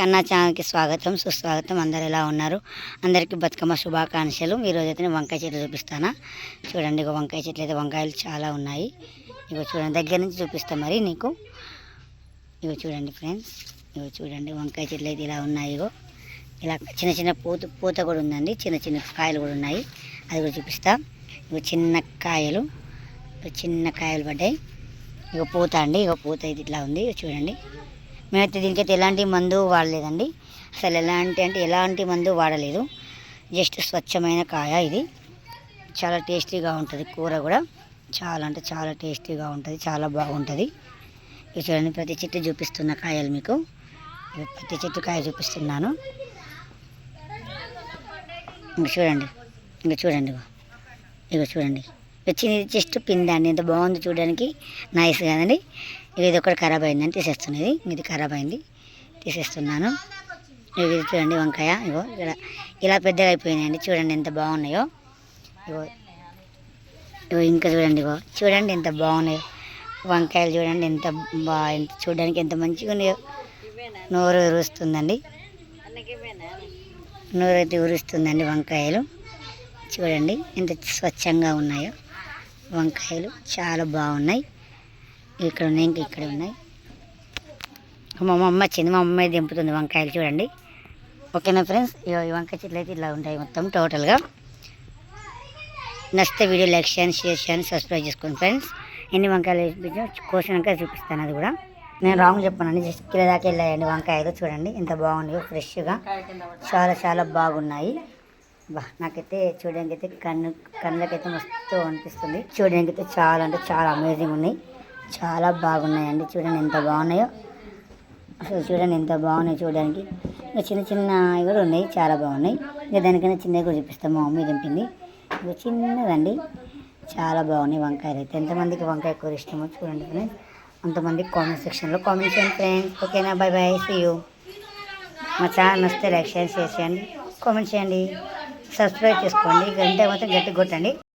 కన్నా ఛానల్కి స్వాగతం సుస్వాగతం. అందరు ఎలా ఉన్నారు? అందరికీ బతుకమ్మ శుభాకాంక్షలు. ఈరోజు అయితే నేను వంకాయ చెట్లు చూపిస్తానా? చూడండి ఇక వంకాయ చెట్లు అయితే వంకాయలు చాలా ఉన్నాయి. ఇగో చూడండి దగ్గర నుంచి చూపిస్తా మరి నీకు. ఇగో చూడండి ఫ్రెండ్స్ ఇగో చూడండి వంకాయ చెట్లు అయితే ఇలా ఉన్నాయి ఇగో. ఇలా చిన్న చిన్న పూత పూత కూడా ఉందండి. చిన్న చిన్న కాయలు కూడా ఉన్నాయి. అది కూడా చూపిస్తా. ఇగో చిన్న కాయలు చిన్న కాయలు పడ్డాయి. ఇగో పూత అండి ఇగో పూత అయితే ఇట్లా ఉంది. చూడండి. మేమైతే దీనికైతే ఎలాంటి మందు వాడలేదండి. అసలు ఎలాంటి అంటే ఎలాంటి మందు వాడలేదు. జస్ట్ స్వచ్ఛమైన కాయ ఇది. చాలా టేస్టీగా ఉంటుంది కూర కూడా. చాలా అంటే చాలా టేస్టీగా ఉంటుంది చాలా బాగుంటుంది. ఇవి చూడండి ప్రతి చెట్టు చూపిస్తున్న కాయలు మీకు. ప్రతి చెట్టు కాయ చూపిస్తున్నాను. ఇంక చూడండి ఇంక చూడండి ఇక చూడండి. వచ్చింది జస్ట్ పిండి అండి ఎంత బాగుంది చూడడానికి. నైస్ కదండి ఇది ఒకటి ఖరాబ్ అయిందని తీసేస్తున్నది. ఇది ఖరాబ్ అయింది. తీసేస్తున్నాను. ఇది చూడండి వంకాయ. ఇగో ఇక్కడ ఇలా పెద్దగా అయిపోయినాయండి. చూడండి ఎంత బాగున్నాయో. ఇగో ఇగో ఇంకా చూడండి ఇగో. చూడండి ఎంత బాగున్నాయో. వంకాయలు చూడండి ఎంత బా ఎంత చూడడానికి ఎంత మంచిగా ఉన్నాయో. నోరు ఉరుస్తుందండి నోరు అయితే ఉరుస్తుందండి వంకాయలు. చూడండి ఎంత స్వచ్ఛంగా ఉన్నాయో. వంకాయలు చాలా బాగున్నాయి. ఇక్కడ ఉన్నాయి ఇంకా ఇక్కడ ఉన్నాయి. మా అమ్మ వచ్చింది మా అమ్మాయి దింపుతుంది వంకాయలు చూడండి. ఓకేనా ఫ్రెండ్స్? ఈ వంకాయ చెట్లు అయితే ఇలా ఉంటాయి మొత్తం టోటల్గా. నచ్చితే వీడియో లైక్ చేయండి షేర్ చేయండి సబ్స్క్రైబ్ చేసుకోండి ఫ్రెండ్స్. ఎన్ని వంకాయలు వేసి కోసినాక చూపిస్తాను అది కూడా. నేను రాంగ్ చెప్పానండి జస్ట్ కిలో దాకా వెళ్ళాయండి వంకాయలు చూడండి. ఎంత బాగున్నాయో ఫ్రెష్గా. చాలా చాలా బాగున్నాయి. బా నాకైతే చూడడానికి అయితే కన్ను కళ్ళకైతే మస్తు అనిపిస్తుంది. చూడడానికి అయితే చాలా అంటే చాలా అమేజింగ్ ఉన్నాయి. చాలా బాగున్నాయండి. చూడండి ఎంత బాగున్నాయో. అసలు చూడండి ఎంత బాగున్నాయి చూడడానికి. ఇంకా చిన్న చిన్న కూడా ఉన్నాయి చాలా బాగున్నాయి. ఇంకా దానికన్నా చిన్నవి కూడా చూపిస్తాం మా మమ్మీ దింపింది. ఇంకా చిన్నదండి. చాలా బాగున్నాయి వంకాయలు అయితే ఎంతమందికి వంకాయ కూర ఇష్టమో చూడండి ఫ్రెండ్స్. అంతమందికి కామెంట్ సెక్షన్లో కామెంట్ చేయండి ఫ్రెండ్స్. ఓకేనా? బాయ్ బాయ్ సీ యూ మా ఛానల్ వస్తే లైక్ చేయండి షేర్ చేయండి కామెంట్ చేయండి. సబ్స్క్రైబ్ చేసుకోండి. గంట మాత్రం గట్టి కొట్టండి.